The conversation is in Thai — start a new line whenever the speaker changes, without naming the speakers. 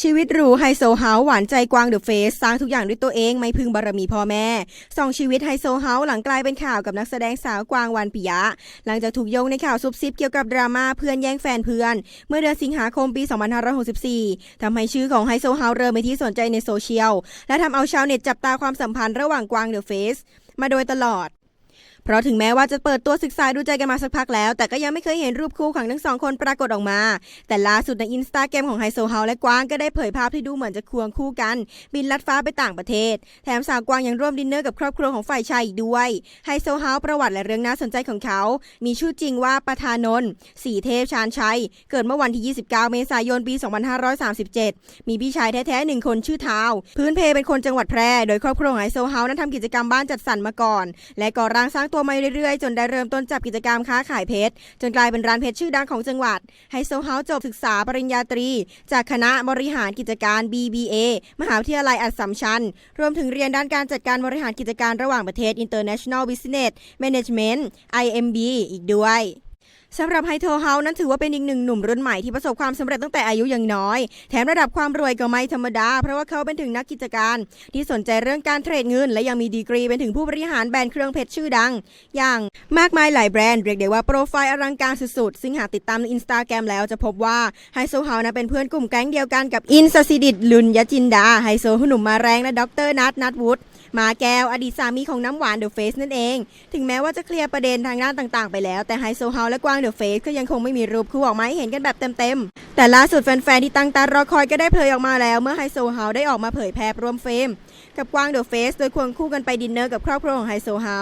ชีวิตหรูไฮโซเฮาส์หวานใจกวางเดอะเฟสสร้างทุกอย่างด้วยตัวเองไม่พึ่งบารมีพ่อแม่ส่องชีวิตไฮโซเฮาส์หลังกลายเป็นข่าวกับนักแสดงสาวกวางวันปิยะ หลังจากถูกโยงในข่าวซุบซิบเกี่ยวกับดราม่าเพื่อนแย่งแฟนเพื่อน เมื่อเดือนสิงหาคมปี 2564ทำให้ชื่อของไฮโซเฮาส์เริ่มเป็นที่สนใจในโซเชียล และทำเอาชาวเน็ตจับตาความสัมพันธ์ระหว่างกวางเดอะเฟสมาโดยตลอด เพราะถึงแม้ว่าจะเปิดตัวศึกษาดูใจกันมาสักพักแล้ว แต่ก็ยังไม่เคยเห็นรูปคู่ของทั้งสองคนปรากฏออกมา แต่ล่าสุดในอินสตาแกรมของไฮโซเฮาและกวางก็ได้เผยภาพที่ดูเหมือนจะควงคู่กัน บินลัดฟ้าไปต่างประเทศ แถมสาวกวางยังร่วมดินเนอร์กับครอบครัวของฝ่ายชายอีกด้วยไฮโซเฮาประวัติและเรื่องน่าสนใจของเขา มีชื่อจริงว่าประธานนท์สีเทพชาญชัย เกิดเมื่อวันที่ 29 เมษายนปี 2537 มีพี่ชายแท้ๆหนึ่งคนชื่อเท้าพื้นเพเป็นคนจังหวัดแพร่โดยครอบครัวไฮโซเฮานั้นทำกิจกรรมบ้านจัดสรรมาก่อน และก่อร่างสร้างตัวมาเรื่อยๆ จนได้เริ่มต้นจับกิจกรรมค้าขายเพชร จนกลายเป็นร้านเพชรชื่อดังของจังหวัดไฮโซเฮาจบศึกษาปริญญาตรี จากคณะบริหารกิจการ BBA มหาวิทยาลัยอัสสัมชัญ รวมถึงเรียนด้านการจัดการบริหารกิจการระหว่างประเทศ International Business Management IMB อีกด้วย สำหรับไฮโทอร์เฮานั้นถือว่าเป็นอีกหนึ่งหนุ่มรุ่นใหม่ที่ประสบความสำเร็จตั้งแต่อายุยังน้อย แถมระดับความรวยก็ไม่ธรรมดา เพราะว่าเขาเป็นถึงนักกิจการ ที่สนใจเรื่องการเทรดเงิน และยังมีดีกรีเป็นถึงผู้บริหารแบรนด์เครื่องเพชรชื่อดัง อย่างมากมายหลายแบรนด์เรียกได้ว่าโปรไฟล์อลังการสุดๆ ซึ่งหากติดตามในอินสตาแกรมแล้วจะพบว่าไฮโซเฮานะเป็นเพื่อนกลุ่มแก๊งเดียวกันกับอินสซิดิตลุนยจินดาไฮโซหนุ่มมาแรงและดรนัทนัทวุฒิ มาแก้วอดีตสามีของน้ำหวานเดอะเฟสนั่นเอง ถึงแม้ว่าจะเคลียร์ประเด็นทางด้านต่างๆ ไปแล้ว แต่ไฮโซเฮาและกวางเดอะเฟสก็ยังคงไม่มีรูปคู่ออกมาให้เห็นกันแบบเต็มๆ แต่ล่าสุดแฟนๆที่ตั้งตารอคอยก็ได้เผยออกมาแล้วเมื่อไฮโซเฮาได้ออกมาเผยแพร่รวมเฟรมกับกวางเดอะเฟสโดยควงคู่กันไปดินเนอร์กับครอบครัวของไฮโซเฮา